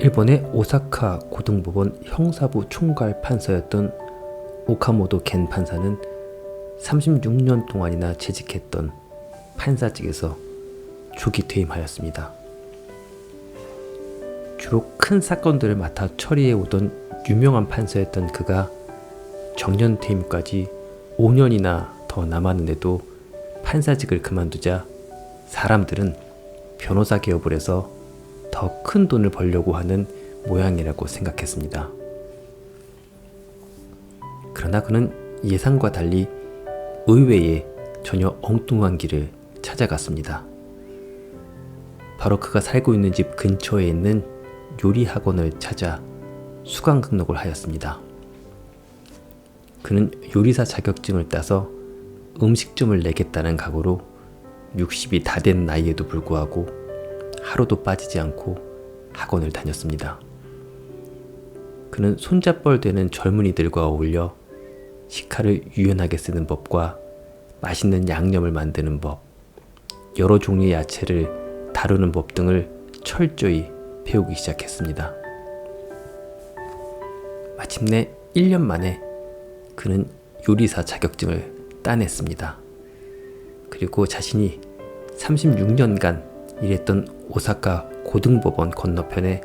일본의 오사카 고등법원 형사부 총괄 판사였던 오카모토 겐 판사는 36년 동안이나 재직했던 판사직에서 조기 퇴임하였습니다. 주로 큰 사건들을 맡아 처리해 오던 유명한 판사였던 그가 정년 퇴임까지 5년이나 더 남았는데도 판사직을 그만두자 사람들은 변호사 개업을 해서 더 큰 돈을 벌려고 하는 모양이라고 생각했습니다. 그러나 그는 예상과 달리 의외의 전혀 엉뚱한 길을 찾아갔습니다. 바로 그가 살고 있는 집 근처에 있는 요리 학원을 찾아 수강 등록을 하였습니다. 그는 요리사 자격증을 따서 음식점을 내겠다는 각오로 60이 다 된 나이에도 불구하고 하루도 빠지지 않고 학원을 다녔습니다. 그는 손잡벌 되는 젊은이들과 어울려 식칼을 유연하게 쓰는 법과 맛있는 양념을 만드는 법, 여러 종류의 야채를 다루는 법 등을 철저히 배우기 시작했습니다. 마침내 1년 만에 그는 요리사 자격증을 따냈습니다. 그리고 자신이 36년간 일했던 오사카 고등법원 건너편에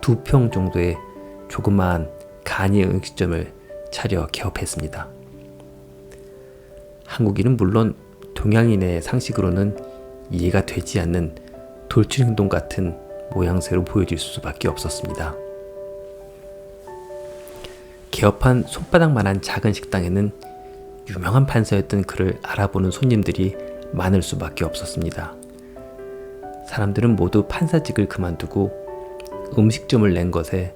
두 평 정도의 조그마한 간이 음식점을 차려 개업했습니다. 한국인은 물론 동양인의 상식으로는 이해가 되지 않는 돌출 행동 같은 모양새로 보여질 수밖에 없었습니다. 개업한 손바닥만한 작은 식당에는 유명한 판사였던 그를 알아보는 손님들이 많을 수밖에 없었습니다. 사람들은 모두 판사직을 그만두고 음식점을 낸 것에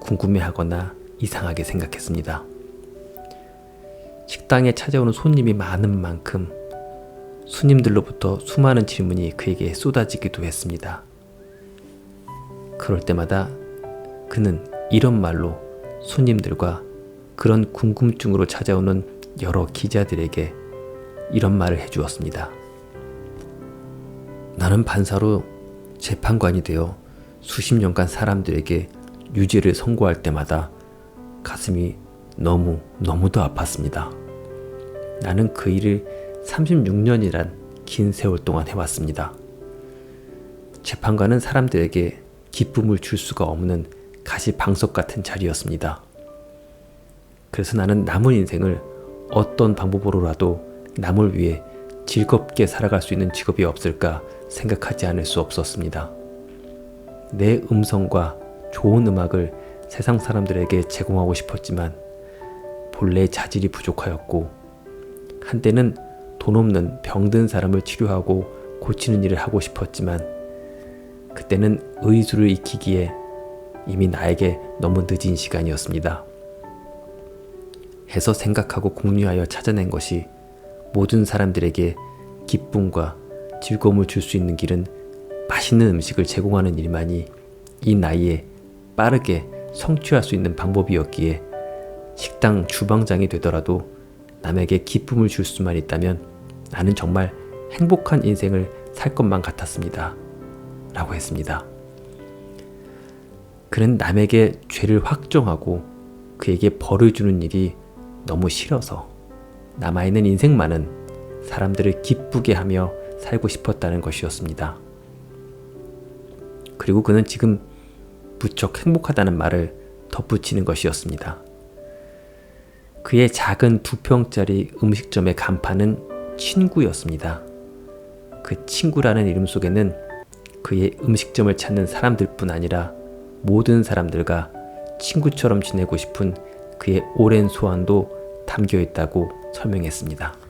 궁금해하거나 이상하게 생각했습니다. 식당에 찾아오는 손님이 많은 만큼 손님들로부터 수많은 질문이 그에게 쏟아지기도 했습니다. 그럴 때마다 그는 이런 말로 손님들과 그런 궁금증으로 찾아오는 여러 기자들에게 이런 말을 해주었습니다. 나는 반사로 재판관이 되어 수십 년간 사람들에게 유죄를 선고할 때마다 가슴이 너무 너무도 아팠습니다. 나는 그 일을 36년이란 긴 세월 동안 해왔습니다. 재판관은 사람들에게 기쁨을 줄 수가 없는 가시방석 같은 자리였습니다. 그래서 나는 남은 인생을 어떤 방법으로라도 남을 위해 즐겁게 살아갈 수 있는 직업이 없을까 생각하지 않을 수 없었습니다. 내 음성과 좋은 음악을 세상 사람들에게 제공하고 싶었지만 본래 자질이 부족하였고 한때는 돈 없는 병든 사람을 치료하고 고치는 일을 하고 싶었지만 그때는 의술을 익히기에 이미 나에게 너무 늦은 시간이었습니다. 해서 생각하고 공유하여 찾아낸 것이 모든 사람들에게 기쁨과 즐거움을 줄 수 있는 길은 맛있는 음식을 제공하는 일만이 이 나이에 빠르게 성취할 수 있는 방법이었기에 식당 주방장이 되더라도 남에게 기쁨을 줄 수만 있다면 나는 정말 행복한 인생을 살 것만 같았습니다. 라고 했습니다. 그는 남에게 죄를 확정하고 그에게 벌을 주는 일이 너무 싫어서 남아있는 인생만은 사람들을 기쁘게 하며 살고 싶었다는 것이었습니다. 그리고 그는 지금 무척 행복하다는 말을 덧붙이는 것이었습니다. 그의 작은 두 평짜리 음식점의 간판은 친구였습니다. 그 친구라는 이름 속에는 그의 음식점을 찾는 사람들 뿐 아니라 모든 사람들과 친구처럼 지내고 싶은 그의 오랜 소원도 담겨 있다고 설명했습니다.